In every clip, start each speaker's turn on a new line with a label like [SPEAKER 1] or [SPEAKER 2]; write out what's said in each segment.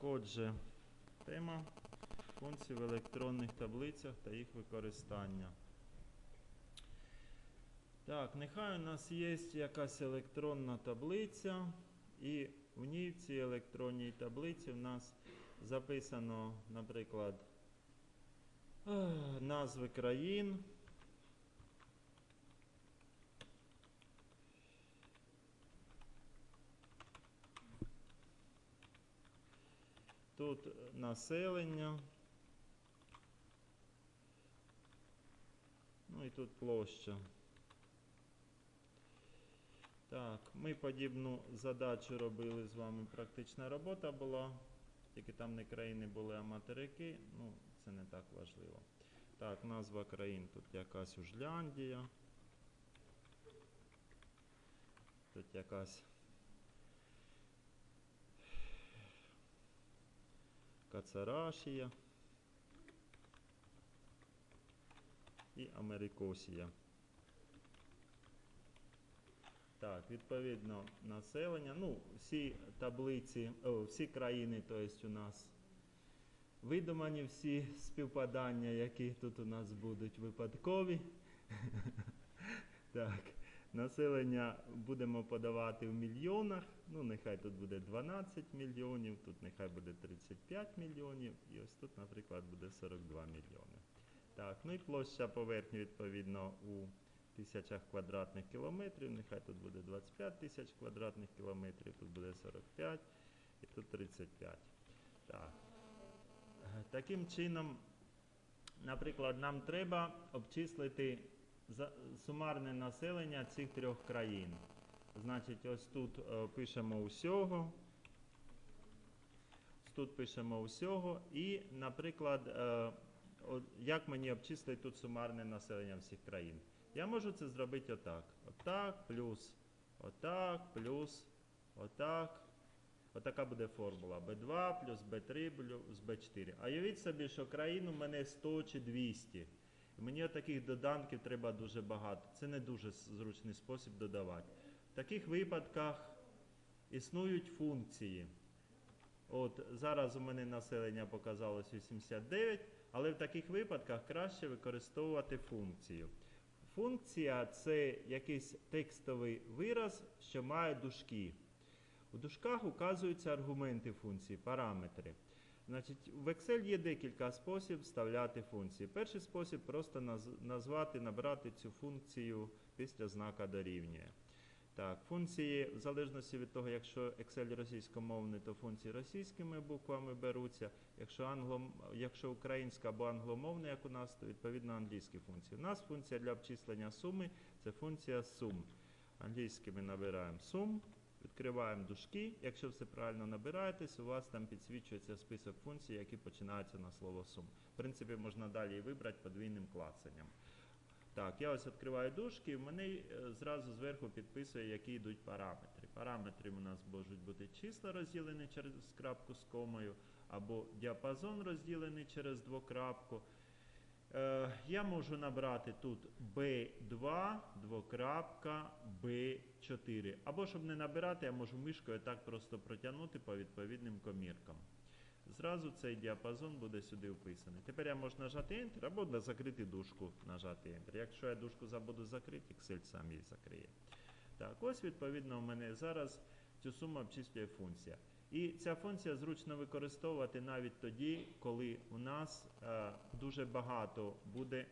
[SPEAKER 1] отже, тема функцій в електронних таблицях та їх використання. Так, нехай у нас є якась електронна таблиця, і в ній в цій електронній таблиці в нас записано, наприклад, назви країн. Тут населення. Ну і тут площа. Так, ми подібну задачу робили з вами. Практична робота була. Тільки там не країни були, а материки. Ну, це не так важливо. Так, назва країн тут якась Ужляндія. Тут якась Кацарашія і Америкосія. Так, відповідно, населення. Ну, всі таблиці, о, всі країни, тобто у нас видумані всі співпадання, які тут у нас будуть випадкові. Так, населення будемо подавати в мільйонах. Ну, нехай тут буде 12 мільйонів, тут нехай буде 35 мільйонів, і ось тут, наприклад, буде 42 мільйони. Так, ну і площа поверхні, відповідно, у тисячах квадратних кілометрів. Нехай тут буде 25 тисяч квадратних кілометрів, тут буде 45 і тут 35. Так. Е, Таким чином, наприклад, нам треба обчислити сумарне населення цих трьох країн. Значить, ось тут е, пишемо усього. Тут пишемо усього. І, наприклад, е, як мені обчислити тут сумарне населення всіх країн? Я можу це зробити отак. Отак, плюс, отак, плюс, отак. Отака буде формула. B2 плюс B3 плюс B4. А уявіть собі, що країн у мене 100 чи 200. Мені таких доданків треба дуже багато. Це не дуже зручний спосіб додавати. В таких випадках існують функції. От зараз у мене населення показалось 89, але в таких випадках краще використовувати функцію. Функція це якийсь текстовий вираз, що має дужки. У дужках указуються аргументи функції, параметри. Значить, в Excel є декілька спосіб вставляти функції. Перший спосіб просто назвати, набрати цю функцію після знака дорівнює. Так, функції, в залежності від того, якщо Excel російськомовний, то функції російськими буквами беруться. Якщо, англо, якщо українська або англомовна, як у нас, то відповідно англійські функції. У нас функція для обчислення суми це функція сум. Англійськими набираємо сум, відкриваємо дужки. Якщо все правильно набираєтесь, у вас там підсвічується список функцій, які починаються на слово сум. В принципі, можна далі вибрати подвійним клацанням. Так, я ось відкриваю дужки, і мене е, зразу зверху підписує, які йдуть параметри. Параметри у нас можуть бути числа розділені через крапку з комою, або діапазон розділений через двокрапку. Е, я можу набрати тут B2, двокрапка, B4. Або щоб не набирати, я можу мишкою так просто протягнути по відповідним коміркам. Зразу цей діапазон буде сюди вписаний. Тепер я можу нажати Enter або закрити дужку нажати Enter. Якщо я дужку забуду закрити, Excel сам її закриє. Так, ось відповідно у мене зараз цю суму обчислює функція. І ця функція зручно використовувати навіть тоді, коли у нас е, дуже багато буде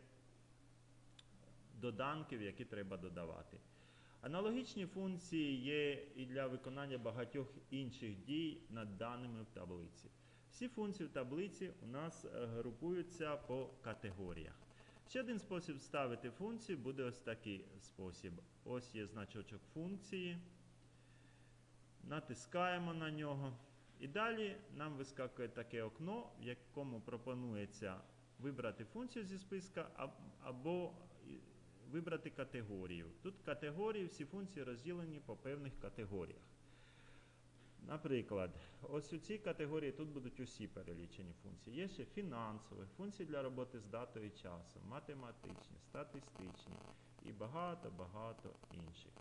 [SPEAKER 1] доданків, які треба додавати. Аналогічні функції є і для виконання багатьох інших дій над даними в таблиці. Всі функції в таблиці у нас е, групуються по категоріях. Ще один спосіб ставити функції буде ось такий спосіб. Ось є значочок функції. Натискаємо на нього. І далі нам вискакує таке окно, в якому пропонується вибрати функцію зі списка або вибрати категорію. Тут категорії, всі функції розділені по певних категоріях. Наприклад, ось у цій категорії тут будуть усі перелічені функції. Є ще фінансові, функції для роботи з датою і часом, математичні, статистичні і багато-багато інших.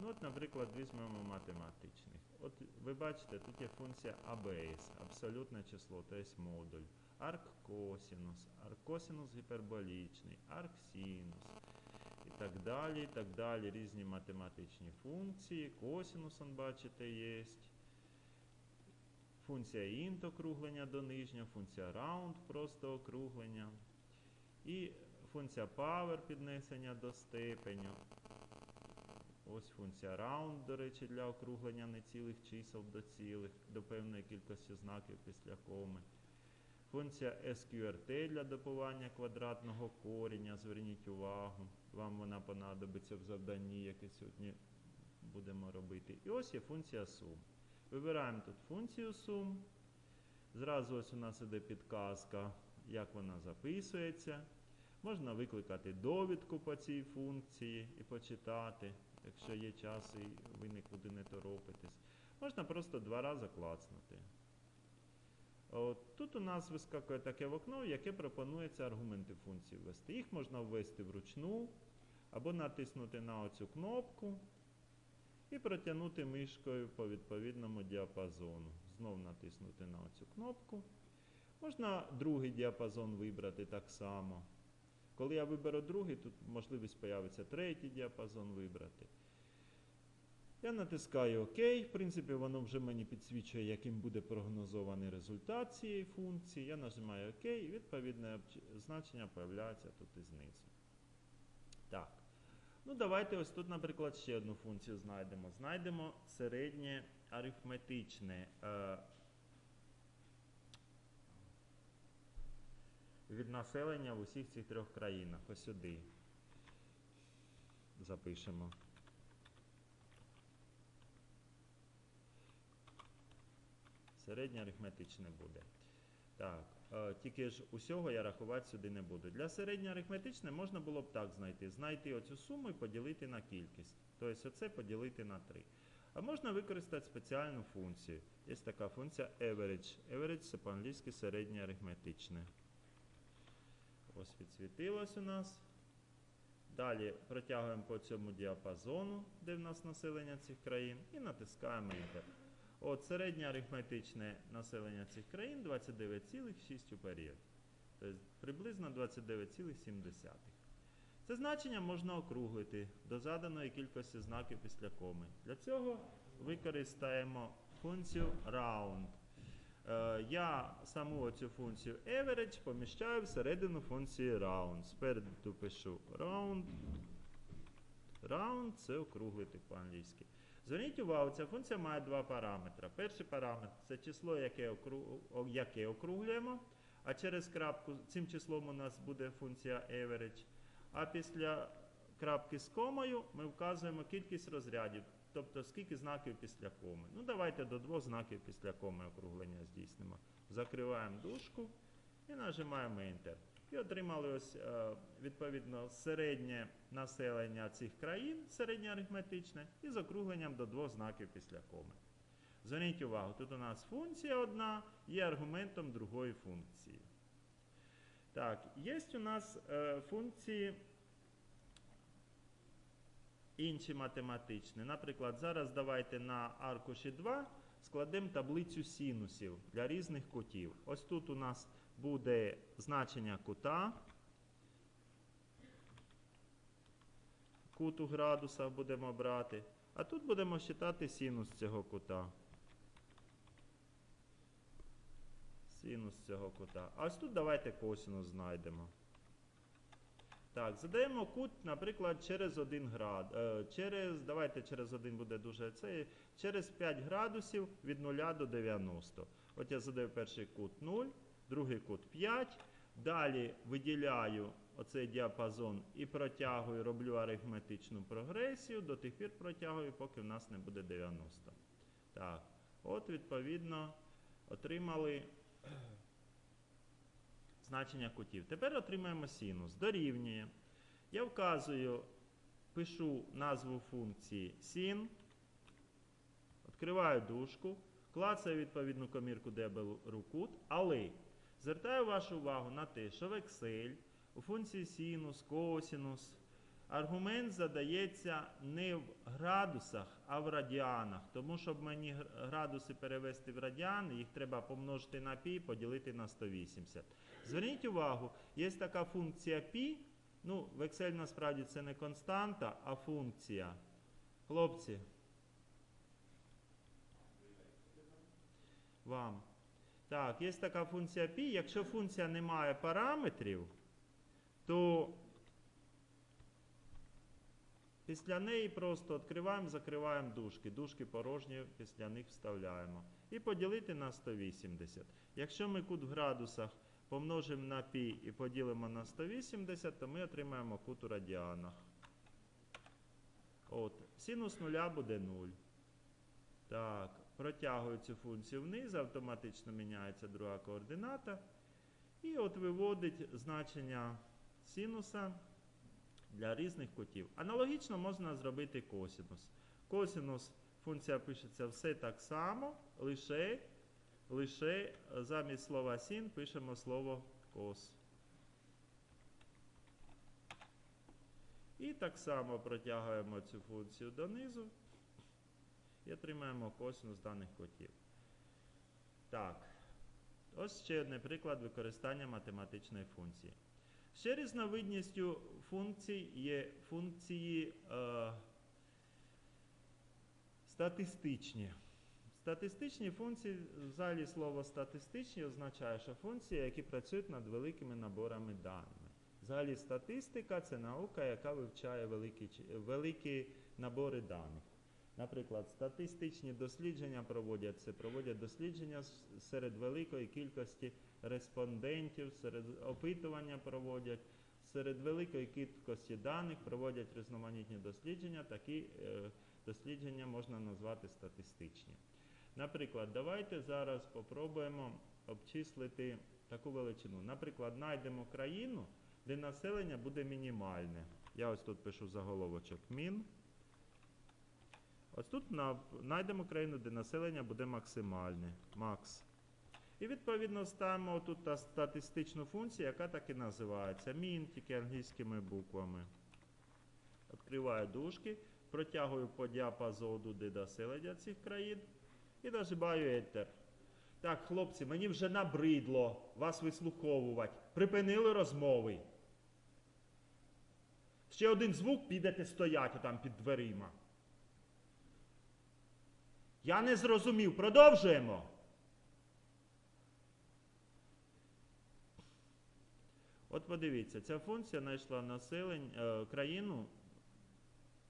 [SPEAKER 1] Ну, от, наприклад, візьмемо математичних. От ви бачите, тут є функція ABS, абсолютне число, тобто модуль, арк-косінус, арк-косінус гіперболічний, арк-синус і так далі, і так далі. Різні математичні функції. Косінус, он, бачите, є. Функція int округлення до нижнього, функція round просто округлення. І функція power піднесення до степеню. Ось функція round, до речі, для округлення нецілих чисел до цілих, до певної кількості знаків після коми. Функція SQRT для добування квадратного коріння. Зверніть увагу, вам вона понадобиться в завданні, яке сьогодні будемо робити. І ось є функція сум. Вибираємо тут функцію сум. Зразу ось у нас іде підказка, як вона записується. Можна викликати довідку по цій функції і почитати, якщо є час і ви нікуди не торопитесь. Можна просто два рази клацнути. От, тут у нас вискакує таке вікно, яке пропонується аргументи функції ввести. Їх можна ввести вручну, або натиснути на оцю кнопку і протягнути мишкою по відповідному діапазону. Знов натиснути на оцю кнопку. Можна другий діапазон вибрати так само. Коли я виберу другий, тут можливість появиться третій діапазон вибрати. Я натискаю ОК. В принципі, воно вже мені підсвічує, яким буде прогнозований результат цієї функції. Я нажимаю ОК і відповідне значення появляється тут і знизу. Так. Ну, давайте ось тут, наприклад, ще одну функцію знайдемо. Знайдемо середнє арифметичне. Від населення в усіх цих трьох країнах. Ось сюди. Запишемо. Середнє арифметичне буде. Так, е, тільки ж усього я рахувати сюди не буду. Для середньоарифметичне можна було б так знайти. Знайти оцю суму і поділити на кількість. Тобто оце поділити на 3. А можна використати спеціальну функцію. Є така функція average. Average це по-англійськи середнє арифметичне. Ось підсвітилось у нас. Далі протягуємо по цьому діапазону, де в нас населення цих країн, і натискаємо Enter. От середнє арифметичне населення цих країн 29,6 у період. Тобто приблизно 29,7. Це значення можна округлити до заданої кількості знаків після коми. Для цього використаємо функцію round. Я саму цю функцію average поміщаю всередину функції round. Спереду пишу round. Round це округлити по-англійськи. Зверніть увагу, ця функція має два параметри. Перший параметр це число, яке, окру... о, яке округлюємо, а через крапку цим числом у нас буде функція average. А після крапки з комою ми вказуємо кількість розрядів, тобто скільки знаків після коми. Ну, давайте до двох знаків після коми округлення здійснимо. Закриваємо дужку і нажимаємо Enter. І отримали ось е, відповідно середнє населення цих країн, середнє арифметичне, і з округленням до двох знаків після коми. Зверніть увагу, тут у нас функція одна є аргументом другої функції. Так, є у нас е, функції інші математичні. Наприклад, зараз давайте на аркуші 2 складемо таблицю синусів для різних кутів. Ось тут у нас буде значення кута. Кут у градусах будемо брати. А тут будемо считати синус цього кута. Синус цього кута. А ось тут давайте косинус знайдемо. Так, задаємо кут, наприклад, через 1 град. Е, через, давайте через 1 буде дуже це. Через 5 градусів від 0 до 90. От я задаю перший кут 0, другий кут 5. Далі виділяю оцей діапазон і протягую, роблю арифметичну прогресію, до тих пір протягую, поки в нас не буде 90. Так, от, відповідно, отримали значення кутів. Тепер отримаємо синус. Дорівнює. Я вказую, пишу назву функції sin, відкриваю дужку, клацаю відповідну комірку, де я кут, але звертаю вашу увагу на те, що в Excel у функції синус, косинус, аргумент задається не в градусах, а в радіанах. Тому щоб мені градуси перевести в радіани, їх треба помножити на пі, поділити на 180. Зверніть увагу, є така функція пі. Ну, в Excel насправді це не константа, а функція. Хлопці. Вам. Так, є така функція π. Якщо функція не має параметрів, то після неї просто відкриваємо, закриваємо дужки. Дужки порожні, після них вставляємо. І поділити на 180. Якщо ми кут в градусах помножимо на π і поділимо на 180, то ми отримаємо кут у радіанах. От, синус нуля буде 0. Так, протягую цю функцію вниз, автоматично міняється друга координата. І от виводить значення синуса для різних кутів. Аналогічно можна зробити косинус. Косинус функція пишеться все так само, лише, лише замість слова син пишемо слово кос. І так само протягуємо цю функцію донизу і отримаємо косинус даних котів. Так, ось ще один приклад використання математичної функції. Ще різновидністю функцій є функції е, статистичні. Статистичні функції, взагалі слово статистичні означає, що функції, які працюють над великими наборами даних. Взагалі статистика це наука, яка вивчає великі, великі набори даних. Наприклад, статистичні дослідження проводяться, проводять дослідження серед великої кількості респондентів, серед опитування проводять, серед великої кількості даних проводять різноманітні дослідження. Такі е, дослідження можна назвати статистичні. Наприклад, давайте зараз попробуємо обчислити таку величину. Наприклад, знайдемо країну, де населення буде мінімальне. Я ось тут пишу заголовочок мін. Ось тут знайдемо країну, де населення буде максимальне. Макс. І відповідно ставимо тут статистичну функцію, яка так і називається. Мін, тільки англійськими буквами. Відкриваю дужки, протягую по діапазону, де населення цих країн. І нажимаю Enter. Так, хлопці, мені вже набридло вас вислуховувати. Припинили розмови. Ще один звук підете стояти там під дверима. Я не зрозумів. Продовжуємо. От подивіться, ця функція знайшла населення, е, країну,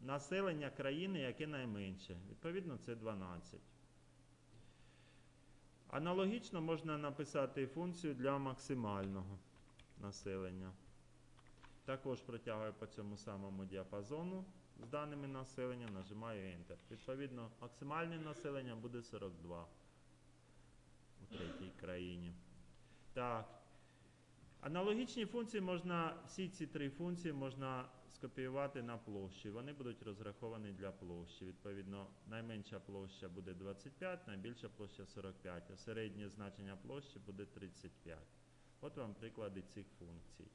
[SPEAKER 1] населення країни, яке найменше. Відповідно, це 12. Аналогічно можна написати функцію для максимального населення. Також протягую по цьому самому діапазону з даними населення, нажимаю Enter. Відповідно, максимальне населення буде 42 у третій країні. Так. Аналогічні функції можна, всі ці три функції можна скопіювати на площі. Вони будуть розраховані для площі. Відповідно, найменша площа буде 25, найбільша площа 45, а середнє значення площі буде 35. От вам приклади цих функцій.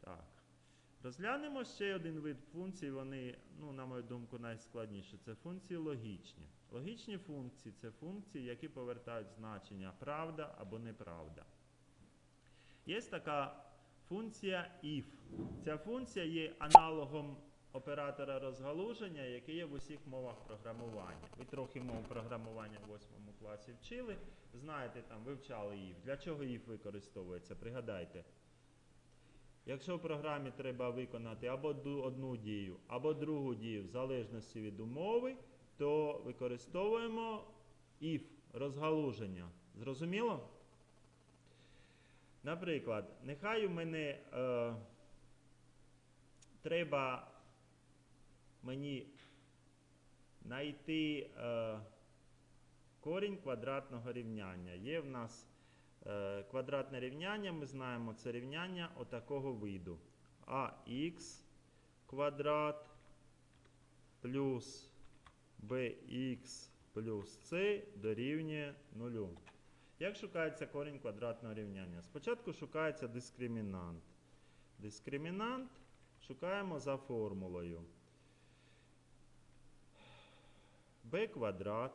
[SPEAKER 1] Так. Розглянемо ще один вид функцій, вони, ну, на мою думку, найскладніші. Це функції логічні. Логічні функції це функції, які повертають значення правда або неправда. Є така функція if. Ця функція є аналогом оператора розгалуження, який є в усіх мовах програмування. Ви трохи мов програмування в 8 класі вчили. Знаєте, там вивчали if. Для чого if використовується? Пригадайте. Якщо в програмі треба виконати або одну дію, або другу дію, в залежності від умови, то використовуємо if розгалуження. Зрозуміло? Наприклад, нехай у мене е, треба мені знайти е, корінь квадратного рівняння. Є в нас е, квадратне рівняння, ми знаємо, це рівняння отакого виду. ax квадрат плюс bx плюс c дорівнює нулю. Як шукається корінь квадратного рівняння? Спочатку шукається дискримінант. Дискримінант Шукаємо за формулою. b квадрат.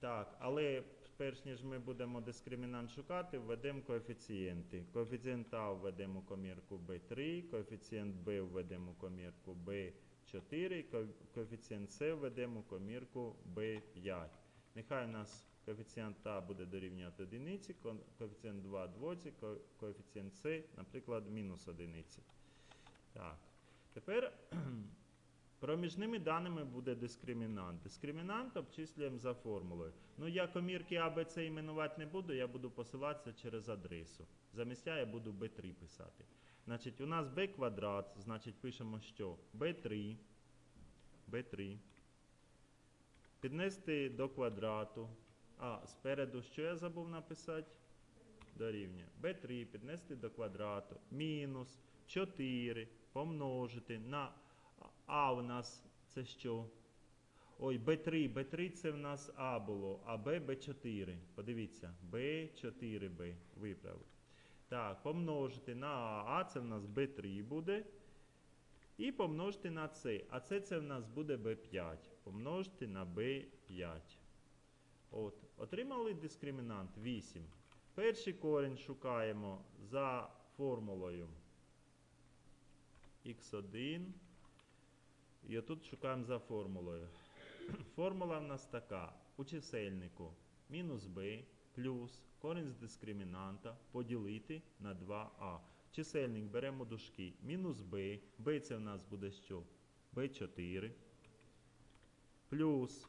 [SPEAKER 1] Так, але перш ніж ми будемо дискримінант шукати, введемо коефіцієнти. Коефіцієнт А введемо комірку b3, коефіцієнт b введемо комірку b4, коефіцієнт С введемо комірку b5. Нехай у нас коефіцієнт А буде дорівнювати одиниці, коефіцієнт 2 двоці, коефіцієнт С, наприклад, мінус одиниці. Так. Тепер проміжними даними буде дискримінант. Дискримінант обчислюємо за формулою. Ну, я комірки А, Б, С іменувати не буду, я буду посилатися через адресу. Замість я буду b3 писати. Значить, у нас b квадрат, значить пишемо що? b3. b3. Піднести до квадрату. А, спереду що я забув написати? Дорівнює. b3 піднести до квадрату. Мінус 4 помножити на А у нас це що? Ой, b3, b3 це в нас А було, а Б b4. Подивіться, b4b виправив. Так, помножити на А, А це в нас b3 буде. І помножити на С. А С це в нас буде b5. Помножити на b5. От, отримали дискримінант 8. Перший корінь шукаємо за формулою x1. І отут шукаємо за формулою. Формула в нас така. У чисельнику мінус b плюс корінь з дискримінанта поділити на 2а. Чисельник беремо дужки. Мінус b. b це в нас буде що? b4. Плюс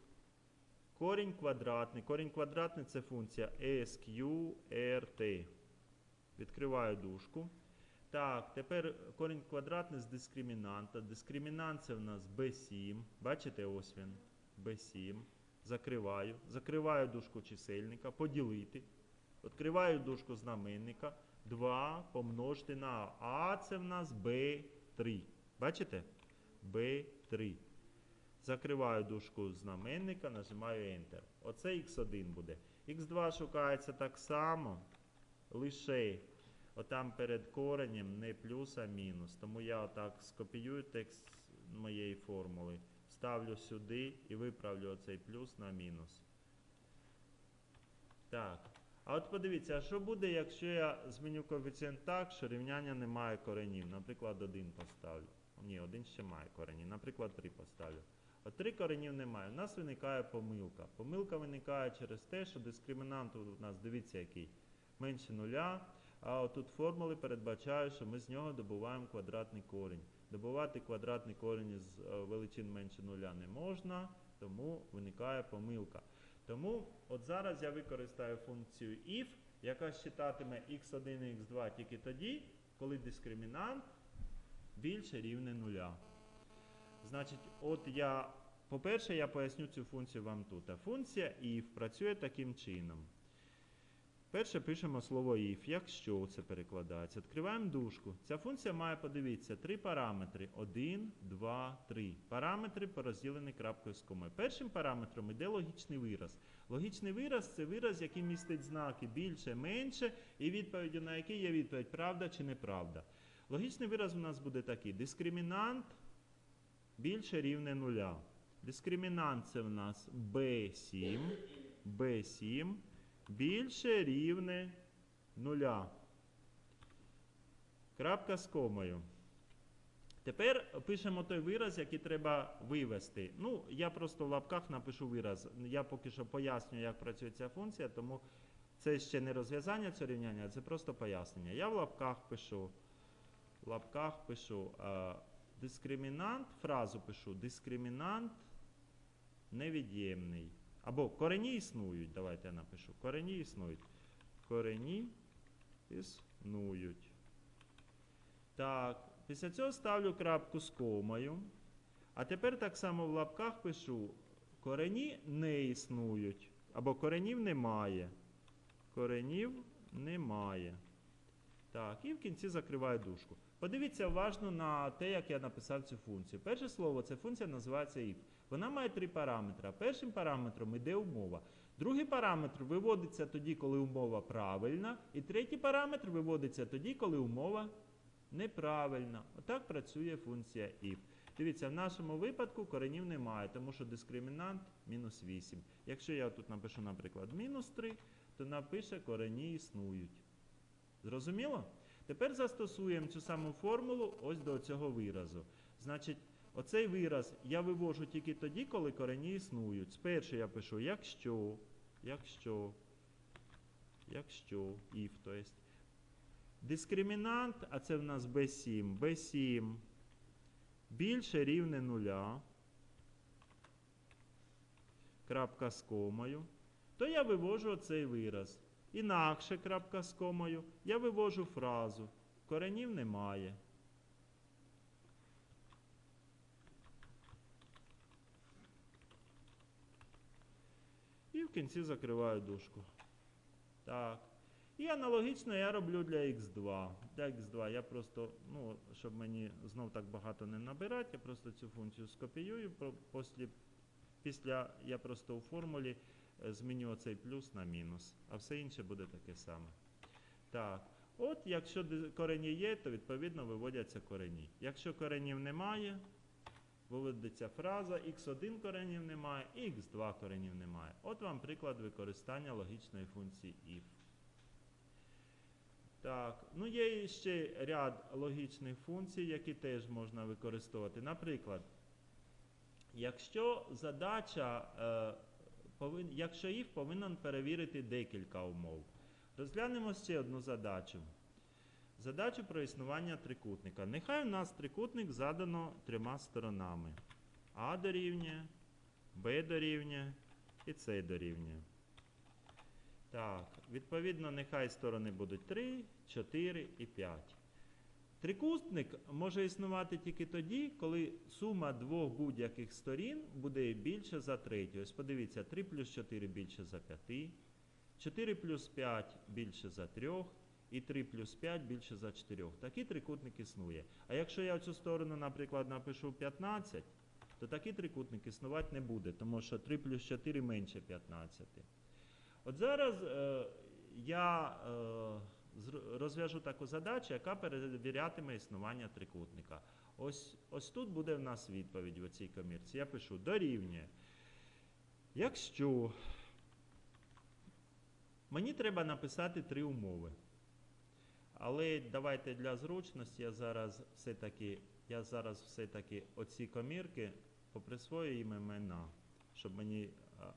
[SPEAKER 1] корінь квадратний. Корінь квадратний це функція SQRT. Відкриваю дужку. Так, тепер корінь квадратний з дискримінанта. Дискримінант це в нас b7. Бачите, ось він. b7. Закриваю. Закриваю дужку чисельника. Поділити. Відкриваю дужку знаменника. 2 помножити на А. А це в нас b3. Бачите? b3. Закриваю дужку знаменника, нажимаю Enter. Оце x1 буде. x2 шукається так само. Лише отам перед коренем не плюс, а мінус. Тому я отак скопіюю текст моєї формули, ставлю сюди і виправлю оцей плюс на мінус. Так. А от подивіться, а що буде, якщо я зміню коефіцієнт так, що рівняння не має коренів? Наприклад, 1 поставлю. Ні, 1 ще має корені. Наприклад, 3 поставлю. От 3 коренів немає. У нас виникає помилка. Помилка виникає через те, що дискримінант у нас, дивіться, який менше нуля. А отут формули передбачають, що ми з нього добуваємо квадратний корінь. Добувати квадратний корінь з е, величин менше нуля не можна, тому виникає помилка. Тому от зараз я використаю функцію if, яка считатиме x1 і x2 тільки тоді, коли дискримінант більше рівне нуля. Значить, от я, по-перше, я поясню цю функцію вам тут. Функція if працює таким чином. Перше пишемо слово if, якщо це перекладається. Відкриваємо дужку. Ця функція має, подивіться, три параметри. 1, 2, 3. Параметри порозділені крапкою з комою. Першим параметром йде логічний вираз. Логічний вираз це вираз, який містить знаки більше, менше, і відповіддю на який є відповідь правда чи неправда. Логічний вираз у нас буде такий: дискримінант більше рівне нуля. Дискримінант це в нас B7, B7 більше рівне нуля. Крапка з комою. Тепер пишемо той вираз, який треба вивести. Ну, я просто в лапках напишу вираз. Я поки що поясню, як працює ця функція, тому це ще не розв'язання цього рівняння, це просто пояснення. Я в лапках пишу. В лапках пишу дискримінант, фразу пишу дискримінант невід'ємний. Або корені існують. Давайте я напишу. Корені існують. Корені існують. Так, після цього ставлю крапку з комою. А тепер так само в лапках пишу: корені не існують. Або коренів немає. Коренів немає. Так, і в кінці закриваю дужку. Подивіться уважно на те, як я написав цю функцію. Перше слово, ця функція називається if. Вона має три параметри. Першим параметром йде умова. Другий параметр виводиться тоді, коли умова правильна. І третій параметр виводиться тоді, коли умова Неправильно. Отак працює функція if. Дивіться, в нашому випадку коренів немає, тому що дискримінант мінус 8. Якщо я тут напишу, наприклад, мінус 3, то напише корені існують. Зрозуміло? Тепер застосуємо цю саму формулу ось до цього виразу. Значить, оцей вираз я вивожу тільки тоді, коли корені існують. Спершу я пишу якщо, якщо, якщо, if, то есть. Дискримінант, а це в нас B7, B7 більше рівне нуля, крапка з комою, то я вивожу цей вираз. Інакше крапка з комою, я вивожу фразу. Коренів немає. І в кінці закриваю дужку. Так. І аналогічно я роблю для x2. Для x2 я просто, ну, щоб мені знов так багато не набирати, я просто цю функцію скопіюю. Після, я просто у формулі зміню оцей плюс на мінус, а все інше буде таке саме. Так. От, якщо корені є, то відповідно виводяться корені. Якщо коренів немає, виводиться фраза x1 коренів немає, і x2 коренів немає. От вам приклад використання логічної функції if. Так, ну є ще ряд логічних функцій, які теж можна використовувати. Наприклад, якщо задача, е, повин, якщо if повинен перевірити декілька умов. Розглянемо ще одну задачу. Задачу про існування трикутника. Нехай у нас трикутник задано трьома сторонами. А дорівнює, Б дорівнює і С дорівнює. Так, відповідно, нехай сторони будуть 3, 4 і 5. Трикутник може існувати тільки тоді, коли сума двох будь-яких сторін буде більше за третю. Ось подивіться, 3 плюс 4 більше за 5, 4 плюс 5 більше за 3, і 3 плюс 5 більше за 4. Такий трикутник існує. А якщо я цю сторону, наприклад, напишу 15, то такий трикутник існувати не буде, тому що 3 плюс 4 менше 15. От зараз е, я е, розв'яжу таку задачу, яка перевірятиме існування трикутника. Ось, ось тут буде в нас відповідь в цій комірці. Я пишу дорівнює. Якщо мені треба написати три умови. Але давайте для зручності я зараз все-таки, я зараз все-таки оці комірки поприсвою їм імена, щоб мені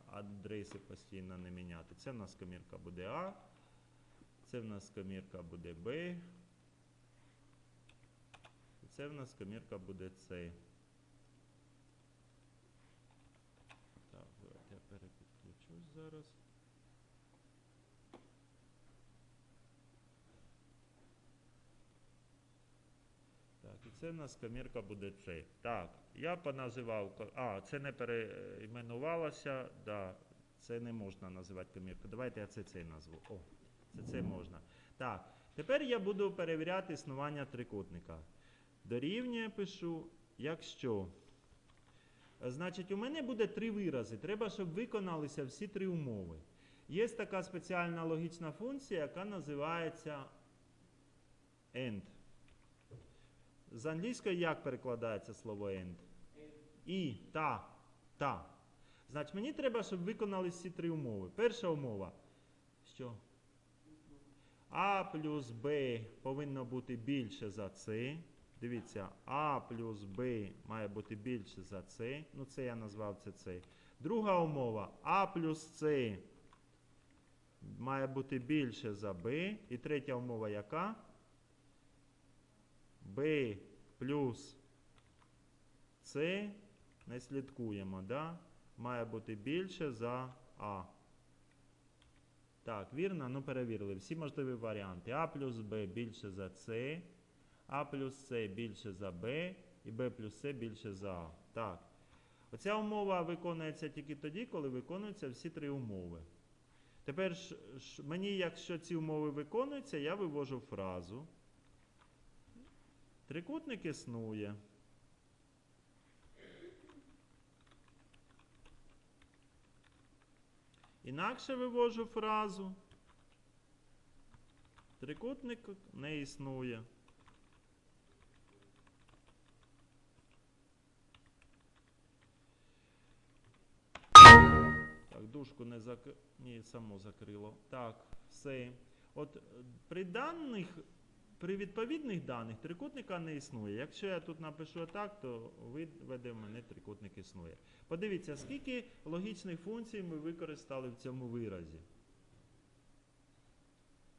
[SPEAKER 1] адреси постійно не міняти. Це в нас комірка буде А, це в нас комірка буде Б, і це в нас комірка буде С. Так, давайте я перепідключусь зараз. Так, і це в нас комірка буде С. Так, я поназивав. А, це не перейменувалося. Да, це не можна називати коміркою. Давайте я це цей назву. О, це це можна. Так, тепер я буду перевіряти існування трикутника. Дорівнює пишу, якщо. Значить, у мене буде три вирази. Треба, щоб виконалися всі три умови. Є така спеціальна логічна функція, яка називається AND. З англійської як перекладається слово AND? І, та, та. Значить, мені треба, щоб виконали всі три умови. Перша умова. Що? А плюс Б повинно бути більше за С. Дивіться, А плюс Б має бути більше за С. Ну, це я назвав це С. Друга умова. А плюс С має бути більше за Б. І третя умова яка? Б плюс С, не слідкуємо, да? має бути більше за А. Так, вірно? Ну перевірили. Всі можливі варіанти. А плюс Б більше за С, А плюс С більше за Б і Б плюс С більше за А. Так. Оця умова виконується тільки тоді, коли виконуються всі три умови. Тепер ж, мені, якщо ці умови виконуються, я вивожу фразу. Трикутник існує. Інакше вивожу фразу. Трикутник не існує. Так, дужку не зак... Ні, само закрило. Так, все. От е, при даних при відповідних даних трикутника не існує. Якщо я тут напишу так, то виведе в мене трикутник існує. Подивіться, скільки логічних функцій ми використали в цьому виразі.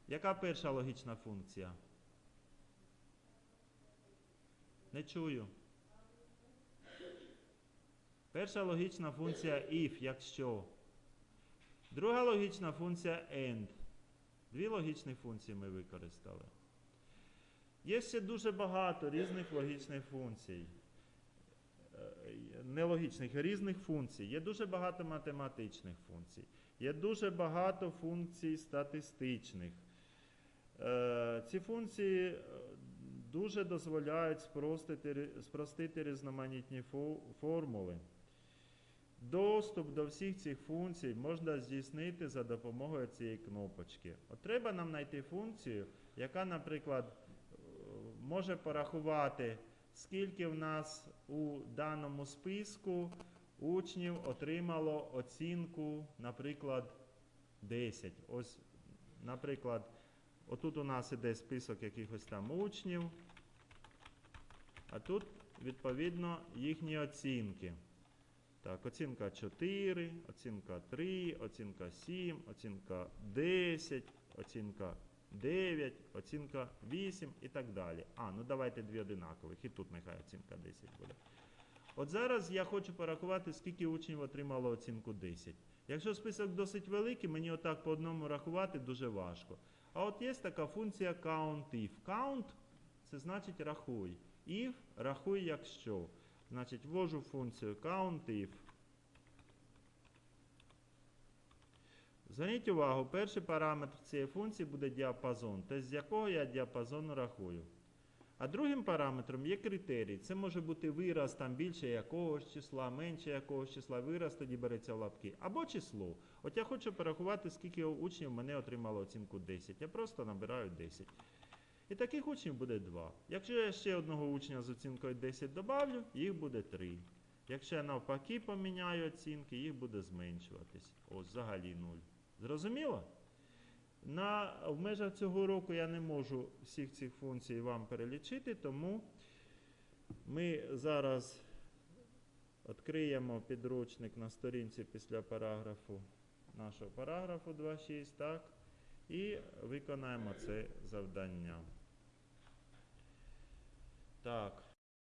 [SPEAKER 1] Яка перша логічна функція? Не чую. Перша логічна функція if, якщо. Друга логічна функція and. Дві логічні функції ми використали. Є ще дуже багато різних логічних функцій. Е, Нелогічних, різних функцій. Є дуже багато математичних функцій. Є дуже багато функцій статистичних. Е, Ці функції е, дуже дозволяють спростити, спростити різноманітні формули. Доступ до всіх цих функцій можна здійснити за допомогою цієї кнопочки. От треба нам знайти функцію, яка, наприклад, може порахувати, скільки в нас у даному списку учнів отримало оцінку, наприклад, 10. Ось, наприклад, отут у нас іде список якихось там учнів, а тут, відповідно, їхні оцінки. Так, оцінка 4, оцінка 3, оцінка 7, оцінка 10, оцінка 9, оцінка 8 і так далі. А, ну давайте дві одинакових, і тут нехай оцінка 10 буде. От зараз я хочу порахувати, скільки учнів отримало оцінку 10. Якщо список досить великий, мені отак по одному рахувати дуже важко. А от є така функція COUNTIF. Count це значить рахуй. If рахуй якщо. Значить, ввожу функцію COUNTIF. Зверніть увагу, перший параметр цієї функції буде діапазон, тест з якого я діапазон рахую. А другим параметром є критерій. Це може бути вираз там більше якогось числа, менше якогось числа, вираз тоді береться в лапки. Або число. От я хочу порахувати, скільки учнів мене отримало оцінку 10. Я просто набираю 10. І таких учнів буде 2. Якщо я ще одного учня з оцінкою 10 добавлю, їх буде 3. Якщо я навпаки поміняю оцінки, їх буде зменшуватись. Ось взагалі 0. Зрозуміло? На, в межах цього року я не можу всіх цих функцій вам перелічити, тому ми зараз відкриємо підручник на сторінці після параграфу нашого параграфу 2.6, так? І виконаємо це завдання. Так.